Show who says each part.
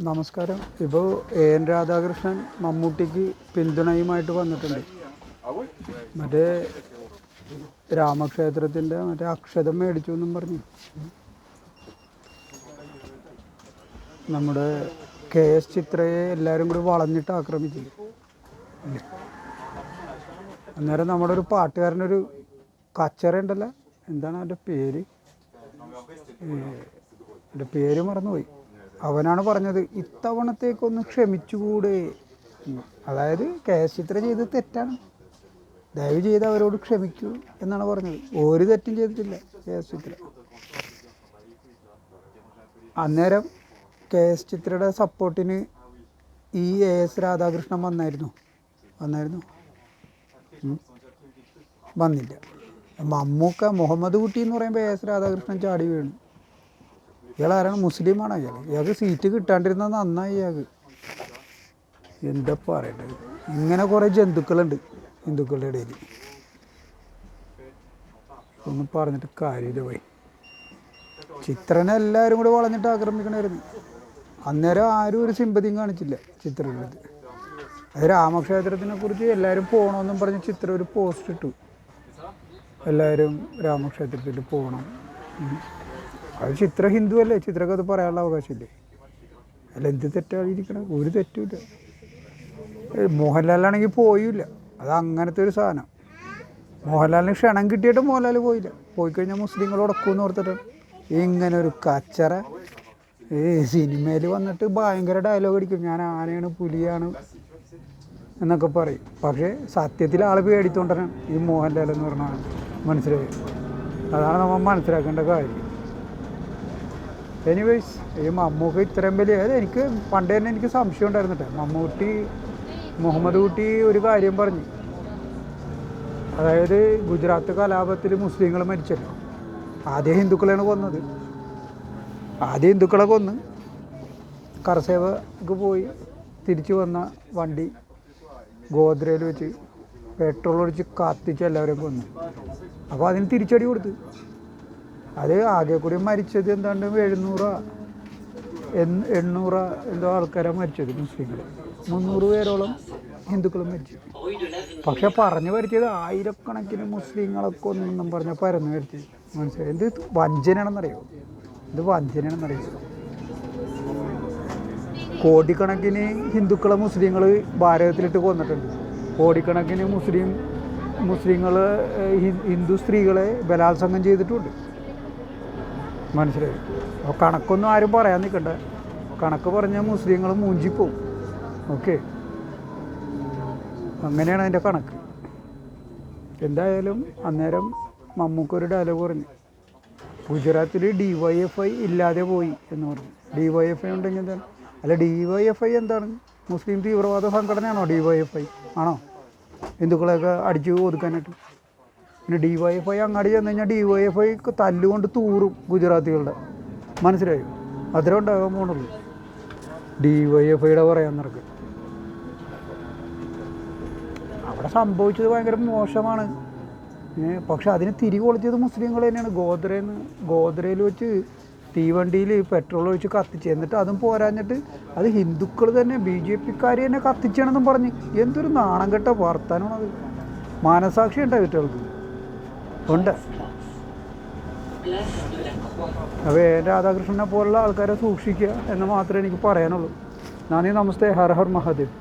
Speaker 1: നമസ്കാരം. ഇപ്പോൾ A N Radhakrishnan മമ്മൂട്ടിക്ക് പിന്തുണയുമായിട്ട് വന്നിട്ടുണ്ട്. മറ്റേ രാമക്ഷേത്രത്തിന്റെ മറ്റേ അക്ഷതം മേടിച്ചു എന്നും പറഞ്ഞു. നമ്മുടെ കെ എസ് ചിത്രയെ എല്ലാവരും കൂടി വളഞ്ഞിട്ട് ആക്രമിച്ചു. അന്നേരം നമ്മുടെ ഒരു പാട്ടുകാരനൊരു കച്ചറ ഉണ്ടല്ലോ. എന്താണ് അവന്റെ പേര്? എന്റെ പേര് മറന്നുപോയി. അവനാണ് പറഞ്ഞത് ഇത്തവണത്തേക്കൊന്ന് ക്ഷമിച്ചുകൂടെ അതായത് കെ എസ് ചിത്ര തെറ്റാണ്. ദയവ് ചെയ്ത് അവരോട് ക്ഷമിക്കൂ എന്നാണ് പറഞ്ഞത്. ഒരു തെറ്റും ചെയ്തിട്ടില്ല കെ എസ് അന്നേരം കെ എസ് ചിത്രയുടെ സപ്പോർട്ടിന് ഈ എ എസ് രാധാകൃഷ്ണൻ വന്നായിരുന്നു. വന്നായിരുന്നു. വന്നില്ല. മമ്മൂക്ക മുഹമ്മദ് കുട്ടി എന്ന് പറയുമ്പോൾ എ എസ് രാധാകൃഷ്ണൻ ചാടി വീണു. ഇയാൾ ആരാണ് മുസ്ലിമാണ് ഇയാൾ ഇയാൾക്ക് സീറ്റ് കിട്ടാണ്ടിരുന്ന നന്നായി ഇയാൾക്ക്. എന്താ പറയണ്ടത്? ഇങ്ങനെ കുറേ ജന്തുക്കളുണ്ട് ഹിന്ദുക്കളുടെ ഇടയിൽ ഒന്നും പറഞ്ഞിട്ട് കാര്യമില്ല പോയി. ചിത്രനെ എല്ലാവരും കൂടെ വളഞ്ഞിട്ട് ആക്രമിക്കണമായിരുന്നു അന്നേരം ആരും ഒരു സിമ്പതിയും കാണിച്ചില്ല ചിത്രയുടെ അത് രാമക്ഷേത്രത്തിനെ കുറിച്ച് എല്ലാവരും പോകണമെന്നും പറഞ്ഞ് ചിത്രം ഒരു പോസ്റ്റ് ഇട്ടു. എല്ലാവരും രാമക്ഷേത്രത്തിൽ പോകണം. അത് ചിത്ര ഹിന്ദു അല്ലേ ചിത്രക്ക് അത് പറയാനുള്ള അവകാശമില്ലേ? അല്ല എന്ത് തെറ്റായിരിക്കണം ഒരു തെറ്റുമില്ല മോഹൻലാലാണെങ്കിൽ പോയില്ല. അത് അങ്ങനത്തെ ഒരു സാധനം. മോഹൻലാലിന് ക്ഷണം കിട്ടിയിട്ട് മോഹൻലാൽ പോയില്ല. പോയി കഴിഞ്ഞാൽ മുസ്ലിങ്ങൾ ഉടക്കുമെന്ന് ഓർത്തിട്ട് ഇങ്ങനെ ഒരു കച്ചറ. ഈ സിനിമയിൽ വന്നിട്ട് ഭയങ്കര ഡയലോഗ് അടിക്കും. ഞാൻ ആനയാണ് പുലിയാണ് എന്നൊക്കെ പറയും. പക്ഷേ സത്യത്തിൽ ആൾ പേടിത്തോണ്ടാണ് ഈ മോഹൻലാൽ എന്ന് പറഞ്ഞാൽ മനസ്സിലായി? അതാണ് നമ്മൾ മനസ്സിലാക്കേണ്ട കാര്യം. എനിവേസ് ഈ മമ്മൂക്ക് ഇത്രയും വലിയ അത് എനിക്ക് പണ്ട് തന്നെ എനിക്ക് സംശയം ഉണ്ടായിരുന്നിട്ട്. മമ്മൂട്ടി മുഹമ്മദ് കുട്ടി ഒരു കാര്യം പറഞ്ഞു. അതായത് ഗുജറാത്ത് കലാപത്തിൽ മുസ്ലിങ്ങൾ മരിച്ചല്ലോ. ആദ്യം ഹിന്ദുക്കളെയാണ് കൊന്നത്. ആദ്യം ഹിന്ദുക്കളെ കൊന്ന് കർസേവക്ക് പോയി തിരിച്ചു വന്ന വണ്ടി ഗോദ്രയിൽ വെച്ച് പെട്രോൾ ഒഴിച്ച് കത്തിച്ച് എല്ലാവരും കൊന്നു. അപ്പോൾ അതിന് തിരിച്ചടി കൊടുത്തു. അത് ആകെ കൂടി മരിച്ചത് എന്താണ്ട് എഴുന്നൂറ. എണ്ണൂറ എന്തോ ആൾക്കാരാണ് മരിച്ചത് മുസ്ലിങ്ങൾ. മുന്നൂറ് പേരോളം ഹിന്ദുക്കളും മരിച്ചു. പക്ഷെ പറഞ്ഞു വരുത്തിയത് ആയിരക്കണക്കിന് മുസ്ലിങ്ങളൊക്കെ ഒന്നും പറഞ്ഞ പരന്നു വരുത്തി മനസ്സിലായി? എന്ത് വഞ്ചനയാണെന്നറിയോ? ഇത് വഞ്ചനയാണെന്നറിയോ? കോടിക്കണക്കിന് ഹിന്ദുക്കളെ മുസ്ലിങ്ങൾ ഭാരതത്തിലിട്ട് കൊന്നിട്ടുണ്ട്. കോടിക്കണക്കിന് മുസ്ലിം മുസ്ലിങ്ങൾ ഹിന്ദു സ്ത്രീകളെ ബലാത്സംഗം ചെയ്തിട്ടുമുണ്ട് മനസ്സിലായി. അപ്പോൾ കണക്കൊന്നും ആരും പറയാൻ നിൽക്കണ്ട കണക്ക് പറഞ്ഞാൽ മുസ്ലിങ്ങൾ മൂഞ്ചിപ്പോവും. ഓക്കെ? അങ്ങനെയാണ് അതിന്റെ കണക്ക്. എന്തായാലും അന്നേരം മമ്മൂക്കൊരു ഡയലോഗ് പറഞ്ഞു. ഗുജറാത്തിൽ ഡി വൈ എഫ് ഐ ഇല്ലാതെ പോയി എന്ന് പറഞ്ഞു. ഡി വൈ എഫ് ഐ ഉണ്ടെങ്കിൽ എന്താണ്? അല്ല ഡി വൈ എഫ് ഐ എന്താണ്? മുസ്ലിം തീവ്രവാദ സംഘടനയാണോ ഡി വൈ എഫ് ഐ ആണോ? ഹിന്ദുക്കളെയൊക്കെ അടിച്ചു ഒതുക്കാനായിട്ട്. പിന്നെ ഡി വൈ എഫ് ഐ അങ്ങാടി ചെന്ന് കഴിഞ്ഞാൽ ഡി വൈ എഫ് ഐക്ക് തല്ലുകൊണ്ട് തൂറും ഗുജറാത്തികളുടെ. മനസ്സിലായി? അത്രേ ഉണ്ടാകാൻ പോകണുള്ളൂ ഡി വൈ എഫ് ഐയുടെ പറയാൻ നിറക്ക് അവിടെ സംഭവിച്ചത് ഭയങ്കര മോശമാണ്. പക്ഷെ അതിന് തിരി കൊളുത്തിയത് മുസ്ലിങ്ങൾ തന്നെയാണ്. ഗോദ്രയിൽ ഗോദ്രയിൽ വെച്ച് തീവണ്ടിയിൽ പെട്രോൾ ഒഴിച്ച് കത്തിച്ച്. എന്നിട്ട് അതും പോരാഞ്ഞിട്ട് അത് ഹിന്ദുക്കൾ തന്നെ ബി ജെ പിക്കാർ തന്നെ കത്തിച്ചാണെന്നും പറഞ്ഞ്. എന്തൊരു നാണം കെട്ട വർത്താനമാണത് മാനസാക്ഷി ഉണ്ടായി കുട്ടികൾക്ക്. ഉണ്ട്. അപ്പോൾ എ രാധാകൃഷ്ണനെ പോലുള്ള ആൾക്കാരെ സൂക്ഷിക്കുക എന്ന് മാത്രമേ എനിക്ക് പറയാനുള്ളൂ. നാനി നമസ്തേ ഹർ ഹർ മഹാദേവ്.